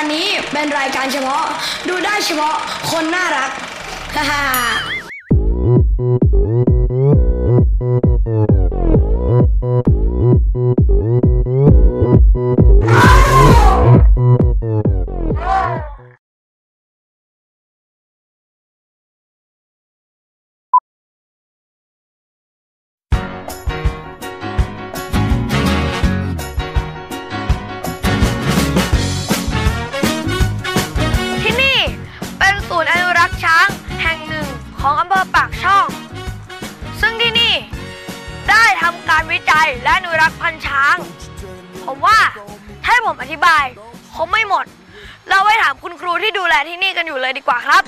การนี้เป็นรายการเฉพาะ ดูได้เฉพาะคนน่ารักฮ่า การวิจัยและอนุรักษ์พันธุ์ช้าง ผมว่าถ้าให้ผมอธิบายคงไม่หมด เราไปถามคุณครูที่ดูแลที่นี่กันอยู่เลยดีกว่าครับ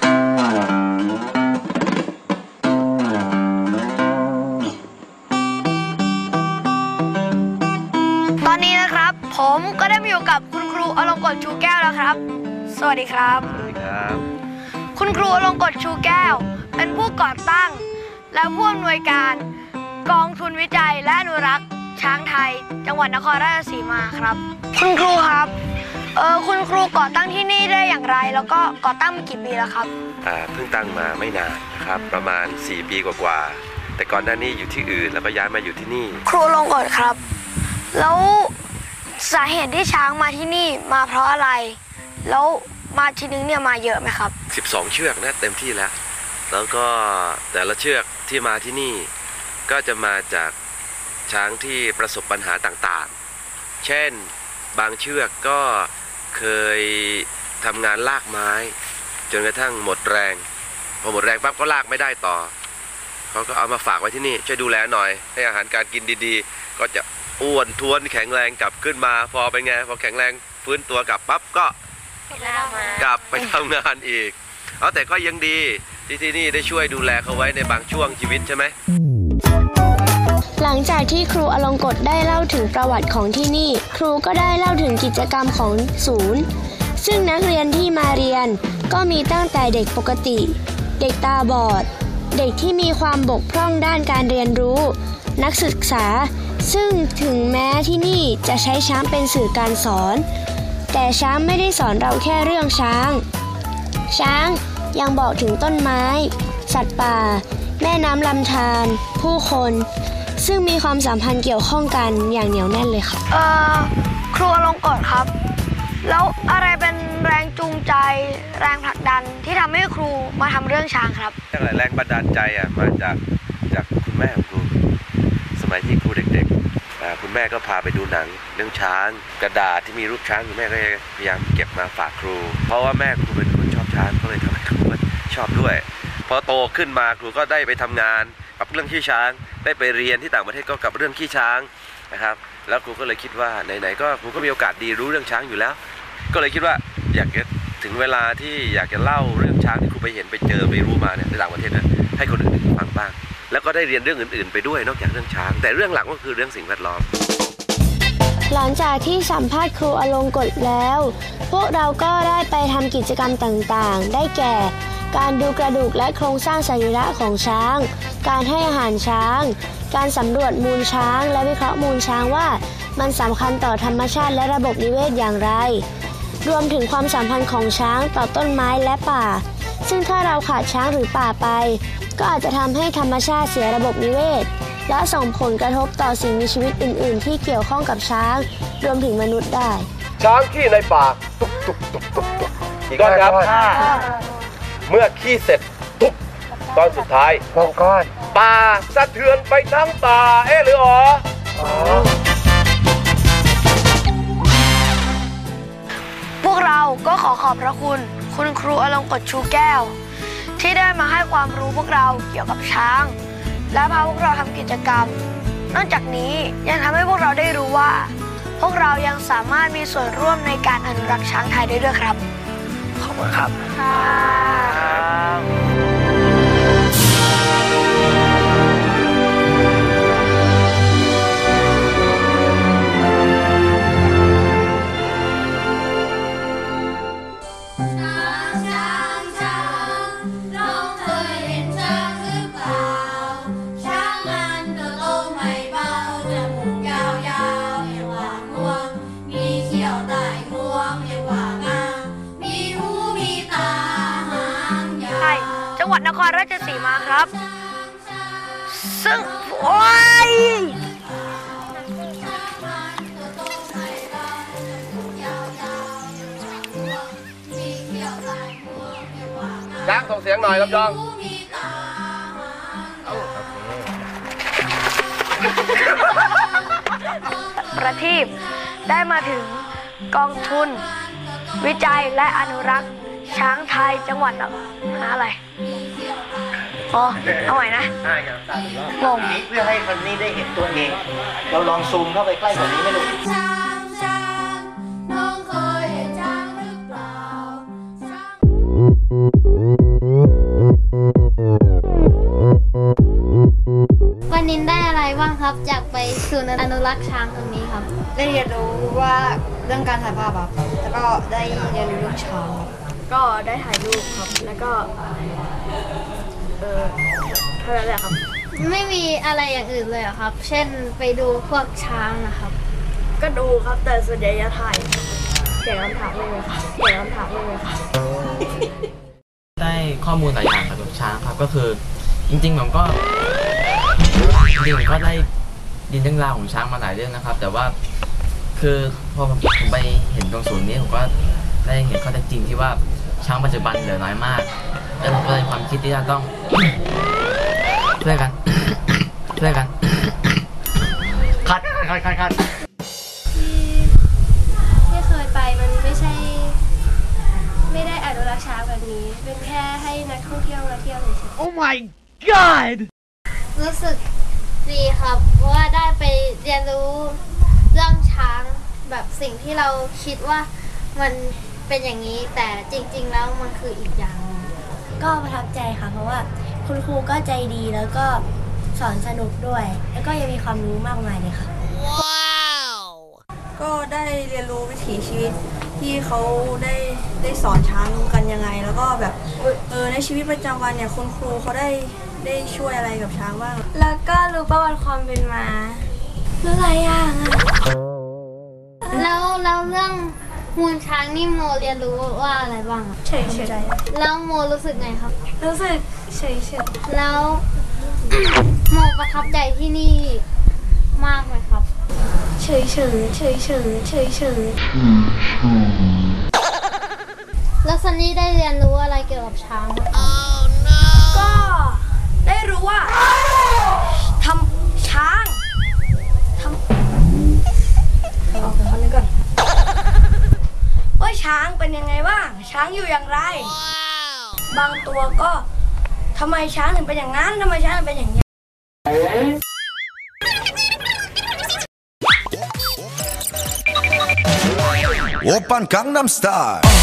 ตอนนี้นะครับ ผมก็ได้มาอยู่กับคุณครูอลงกฎชูแก้วแล้วครับ สวัสดีครับ สวัสดีครับ คุณครูอลงกฎชูแก้ว เป็นผู้ก่อตั้ง และผู้อำนวยการ กองทุนวิจัยและอนุรักษ์ ช้างไทย จังหวัดนครราชสีมาครับ คุณครูครับเออคุณครูก่อตั้งที่นี่ได้อย่างไร แล้วก็ก่อตั้งมากี่ปีแล้วครับอ่าเพิ่งตั้งมาไม่นานนะครับ ประมาณ 4 ปีกว่าๆแต่ก่อนหน้านี้อยู่ที่อื่นแล้วก็ย้ายมาอยู่ที่นี่ ครูอลงกฎครับ แล้วสาเหตุที่ช้างมาที่นี่มาเพราะอะไร แล้วมาทีนึงเนี่ยมาเยอะไหมครับ 12 เชือกนะเต็มที่แล้ว แล้วก็แต่ละเชือกที่มาที่นี่ ก็จะมาจากช้างที่ประสบปัญหาต่างๆ เช่นบางเชือกก็เคยทำงานลากไม้ จนกระทั่งหมดแรง พอหมดแรงปั๊บก็ลากไม่ได้ต่อ เขาก็เอามาฝากไว้ที่นี่ ช่วยดูแลหน่อย ให้อาหารการกินดีๆ ก็จะอ้วนท้วนแข็งแรงกลับขึ้นมา พอเป็นไง พอแข็งแรงฟื้นตัวกลับปั๊บก็กลับไปทำงานอีก เอาแต่ก็ยังดีที่ที่นี่ได้ช่วยดูแลเขาไว้ในบางช่วงชีวิตใช่ไหมห ลังจากที่ครูอลงกฎได้เล่าถึงประวัติของที่นี่ ครูก็ได้เล่าถึงกิจกรรมของศูนย์ ซึ่งนักเรียนที่มาเรียนก็มีตั้งแต่เด็กปกติ เด็กตาบอด เด็กที่มีความบกพร่องด้านการเรียนรู้ นักศึกษา ซึ่งถึงแม้ที่นี่จะใช้ช้างเป็นสื่อการสอน แต่ช้างไม่ได้สอนเราแค่เรื่องช้าง ช้างยังบอกถึงต้นไม้ สัตว์ป่า แม่น้ำลำธารผู้คน ซึ่งมีความสัมพันธ์เกี่ยวข้องกันอย่างเหนียวแน่นเลยค่ะ เอ่อครูอลงกฎครับ แล้วอะไรเป็นแรงจูงใจ แรงผลักดันที่ทำให้ครูมาทำเรื่องช้างครับแรงบันดาลใจอะมาจากจากคุณแม่ของครูสมัยที่ครูเด็กๆอ่าคุณแม่ก็พาไปดูหนังเรื่องช้าง กระดาษที่มีรูปช้างคุณแม่ก็พยายามเก็บมาฝากครู เพราะว่าแม่ครูเป็นคนชอบช้างก็เลยทำให้ครูชอบด้วย พอโตขึ้นมาครูก็ได้ไปทำงานกับเรื่องขี้ช้าง ได้ไปเรียนที่ต่างประเทศก็กับเรื่องขี้ช้างนะครับ แล้วครูก็เลยคิดว่าไหนๆก็ครูก็มีโอกาสดีรู้เรื่องช้างอยู่แล้ว ก็เลยคิดว่าอยากจะถึงเวลาที่อยากจะเล่าเรื่องช้างที่ครูไปเห็นไปเจอไปรู้มาเนี่ยในต่างประเทศนี่ยให้คนอื่นๆฟังบ้าง แล้วก็ได้เรียนเรื่องอื่น ๆ ไปด้วยนอกจากเรื่องช้าง แต่เรื่องหลักก็คือเรื่องสิ่งแวดล้อม หลังจากที่สัมภาษณ์ครูอลงกฎแล้ว พวกเราก็ได้ไปทำกิจกรรมต่างๆ ได้แก่ การดูกระดูกและโครงสร้างสรีระของช้าง การให้อาหารช้าง การสำรวจมูลช้างและวิเคราะห์มูลช้างว่า มันสำคัญต่อธรรมชาติและระบบนิเวศอย่างไร รวมถึงความสัมพันธ์ของช้างต่อต้นไม้และป่า ซึ่งถ้าเราขาดช้างหรือป่าไป ก็อาจจะทำให้ธรรมชาติเสียระบบนิเวศ และส่งผลกระทบต่อสิ่งมีชีวิตอื่น ๆ ที่เกี่ยวข้องกับช้าง รวมถึงมนุษย์ได้ ช้างขี้ในป่าตุกตุกตุกตุกตุกอีกก้อนครับ เมื่อขี้เสร็จตุกตอนสุดท้ายสองก้อนป่าสะเทือนไปทั้งป่าเอ๊ะหรืออ๋อพวกเราก็ขอขอบพระคุณ คุณครูอลงกฎชูแก้ว ที่ได้มาให้ความรู้พวกเราเกี่ยวกับช้าง และพาพวกเราทำกิจกรรม นอกจากนี้ยังทำให้พวกเราได้รู้ว่า พวกเรายังสามารถมีส่วนร่วมในการอนุรักษ์ช้างไทยได้ด้วยครับ ขอบคุณครับช้ วัดนครราชสีมาครับ ซึ่ง โอ้ยช้างส่งเสียงหน่อยลำยองประทีปได้มาถึงกองทุน วิจัยและอนุรักษ์ ช้างไทยจังหวัดอะไร อ๋อเอาใหม่นะงง นี้เพื่อให้คนนี้ได้เห็นตัวเอง เราลองซูมเข้าไปใกล้กว่านี้ไหมลูก ช้างช้างน้องเคยเห็นช้างหรือเปล่าช้าง วันนี้ได้อะไรบ้างครับจากไปศูนย์อนุรักษ์ช้างตรงนี้ครับ ได้เรียนรู้ว่าเรื่องการถ่ายภาพครับแล้วก็ได้เรียนรู้เรื่องช้างครับก็ได้ถ่ายรูปครับ แล้วก็ เออเท่านั้นแหละครับ ไม่มีอะไรอย่างอื่นเลยเหรอครับ เช่นไปดูพวกช้างนะครับ ก็ดูครับแต่ส่วนใหญ่จะถ่ายเกี่ยวกับคำถามเลยครับเกี่ยวกับคำถามเลยครับได้ข้อมูลหลายอย่างครับกับช้างครับก็คือ จริงๆผมก็จริงๆผมก็ได้ยินเรื่องราวของช้างมาหลายเรื่องนะครับ แต่ว่าคือพอผมไปเห็นตรงศูนย์นี้ผมก็ได้เห็นข้อเท็จจริงที่ว่า ช้างปัจจุบันเหลือน้อยมากแล้วผมก็เลยความคิดที่จะต้องช่วยกันช่วยกันคัดคัดคัดคัดที่เคยไปมันไม่ใช่ ไม่ได้อนุรักษ์ช้างแบบนี้ เป็นแค่ให้นักท่องเที่ยวมาเที่ยวเฉยๆ Oh my god รู้สึกดีครับ เพราะว่าได้ไปเรียนรู้เรื่องช้างแบบสิ่งที่เราคิดว่ามัน เป็นอย่างนี้แต่จริง ๆ แล้วมันคืออีกอย่างหนึ่งก็ประทับใจค่ะ เพราะว่าคุณครูก็ใจดีแล้วก็สอนสนุกด้วย แล้วก็ยังมีความรู้มากมายเลยค่ะ ก็ได้เรียนรู้วิถีชีวิตที่เขาได้ได้สอนช้างกันยังไง แล้วก็แบบเออในชีวิตประจำวันเนี่ยคุณครูเขาได้ได้ช่วยอะไรกับช้างบ้าง แล้วก็รู้ประวัติความเป็นมารู้หลายอย่างอะแล้วแล้วเรื่อง มูลช้างนี่โมเรียนรู้ว่าอะไรบ้างอะเฉยใจแล้วโมรู้สึกไงครับ รู้สึกเฉยเฉยแล้ว โมประทับใจที่นี่มากไหมครับ เฉยเฉยเฉยเฉยเฉยเฉยแล้วซันนี่ได้เรียนรู้อะไรเกี่ยวกับช้างไหม ช้างเป็นยังไงบ้าง ช้างอยู่อย่างไร บางตัวก็ทำไมช้างถึงเป็นอย่างนั้นทำไมช้างถึงเป็นอย่างนี้ 오빤 강남스타일